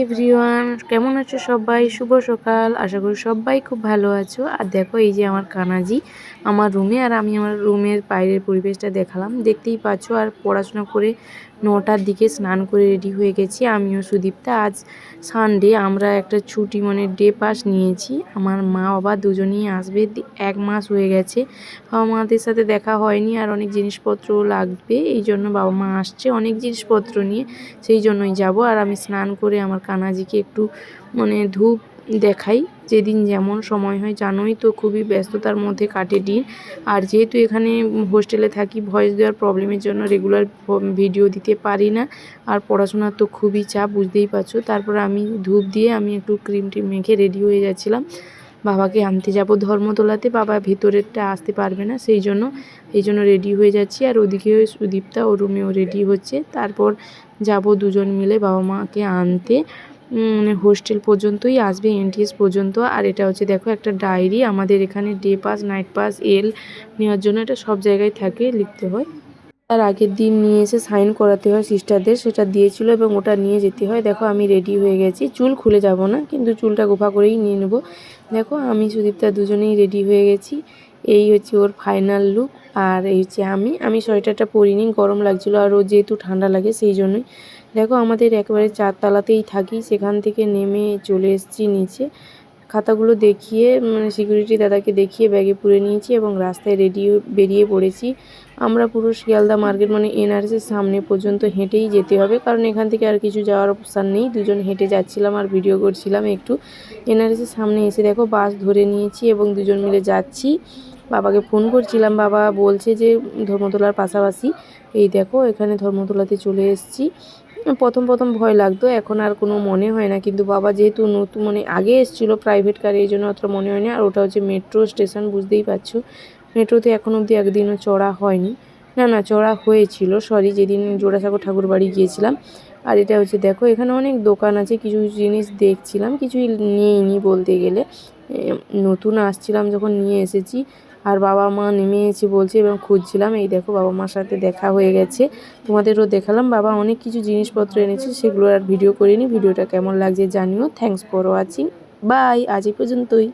Everyone, কেমন আছো সবাই? শুভ সকাল। আশা করি সবাই খুব ভালো আছো। আর দেখো, এই যে আমার কানাজি আমার রুমে, আর আমি আমার রুমের বাইরের পরিবেশটা দেখালাম। দেখতেই পাচ্ছ, আর পড়াশোনা করে নটার দিকে স্নান করে রেডি হয়ে গেছি। আমিও সুদীপ্তা, আজ সানডে, আমরা একটা ছুটি মানে ডে পাস নিয়েছি। আমার মা, বাবা দুজনেই আসবে। এক মাস হয়ে গেছে। বাবা মাদের সাথে দেখা হয়নি, আর অনেক জিনিসপত্র লাগবে। এই জন্য বাবা মা আসছে। অনেক জিনিসপত্র নিয়ে সেই জন্যই যাব। আর আমি স্নান করে আমার কানাজিকে একটু মানে ধূপ দেখাই। যেদিন যেমন সময় হয়, জানোই তো খুবই ব্যস্ততার মধ্যে কাটে দিন। আর যেহেতু এখানে হোস্টেলে থাকি, ভয়েস দেওয়ার প্রবলেমের জন্য রেগুলার ভিডিও দিতে পারি না। আর পড়াশোনার তো খুবই চাপ, বুঝতেই পারছ। তারপর আমি ধূপ দিয়ে আমি একটু ক্রিম টিম মেখে রেডি হয়ে যাচ্ছিলাম। বাবাকে আনতে যাব ধর্মতলাতে বাবা ভেতরেরটা আসতে পারবে না, সেই জন্য, এই জন্য রেডি হয়ে যাচ্ছি। আর ওদিকে সুদীপটা ও রুমেও রেডি হচ্ছে। তারপর যাব দুজন মিলে বাবা মাকে আনতে। মানে হোস্টেল পর্যন্তই আসবে এনটিএস পর্যন্ত। আর এটা হচ্ছে, দেখো, একটা ডায়েরি আমাদের এখানে ডে পাস নাইট পাস এল নেওয়ার জন্য এটা সব জায়গায় থাকে, লিখতে হয়। তার আগের দিন নিয়ে এসে সাইন করাতে হয় সিস্টারদের, সেটা দিয়েছিল এবং ওটা নিয়ে যেতে হয়। দেখো, আমি রেডি হয়ে গেছি। চুল খুলে যাব না, কিন্তু চুলটা গোফা করেই নিয়ে নেব। দেখো, আমি সুদীপ্তা দুজনেই রেডি হয়ে গেছি। এই হচ্ছে ওর ফাইনাল লুক আর এই হচ্ছে আমি। আমি সোয়েটারটা পরিনি, গরম লাগছিল আর ও যেহেতু ঠান্ডা লাগে সেই জন্যই। দেখো, আমাদের একেবারে চারতলাতেই থাকি, সেখান থেকে নেমে চলে এসেছি নিচে। খাতাগুলো দেখিয়ে মানে সিকিউরিটি দাদাকে দেখিয়ে ব্যাগে পুরে নিয়েছি এবং রাস্তায় রেডি বেরিয়ে পড়েছি। আমরা পুরো শিয়ালদা মার্কেট মানে এনআরএসের সামনে পর্যন্ত হেঁটেই যেতে হবে। কারণ এখান থেকে আর কিছু যাওয়ার অপশান নেই। দুজন হেঁটে যাচ্ছিলাম আর ভিডিও করছিলাম একটু। এনআরএসের সামনে এসে দেখো বাস ধরে নিয়েছি এবং দুজন মিলে যাচ্ছি। বাবাকে ফোন করছিলাম। বাবা বলছে যে ধর্মতলার পাশাপাশি। এই দেখো এখানে ধর্মতলাতে চলে এসেছি। প্রথম প্রথম ভয় লাগতো, এখন আর কোনো মনে হয় না। কিন্তু বাবা যেহেতু নতুন মানে আগে এসেছিল প্রাইভেট কারে এই জন্য অতটা মনে হয় না আর ওটা হচ্ছে মেট্রো স্টেশন বুঝতেই পারছ। মেট্রোতে এখন অবধি একদিনও চড়া হয়নি। না না, চড়া হয়েছিল সরি যেদিন জোড়াসাগর ঠাকুর বাড়ি গিয়েছিলাম। আর এটা হচ্ছে, দেখো, এখানে অনেক দোকান আছে কিছু জিনিস দেখছিলাম, কিছুই নিইনি বলতে গেলে। নতুন আসছিলাম যখন নিয়ে এসেছি। আর বাবা মা নেমে এসে বলছে এবং খুঁজছিলাম, এই দেখো বাবা মার সাথে দেখা হয়ে গেছে। তোমাদেরও দেখালাম, বাবা অনেক কিছু জিনিসপত্র এনেছে, সেগুলো আর ভিডিও করিনি। ভিডিওটা কেমন লাগছে জানিও। থ্যাংকস ফর ওয়াচিং বাই আজ এই পর্যন্তই।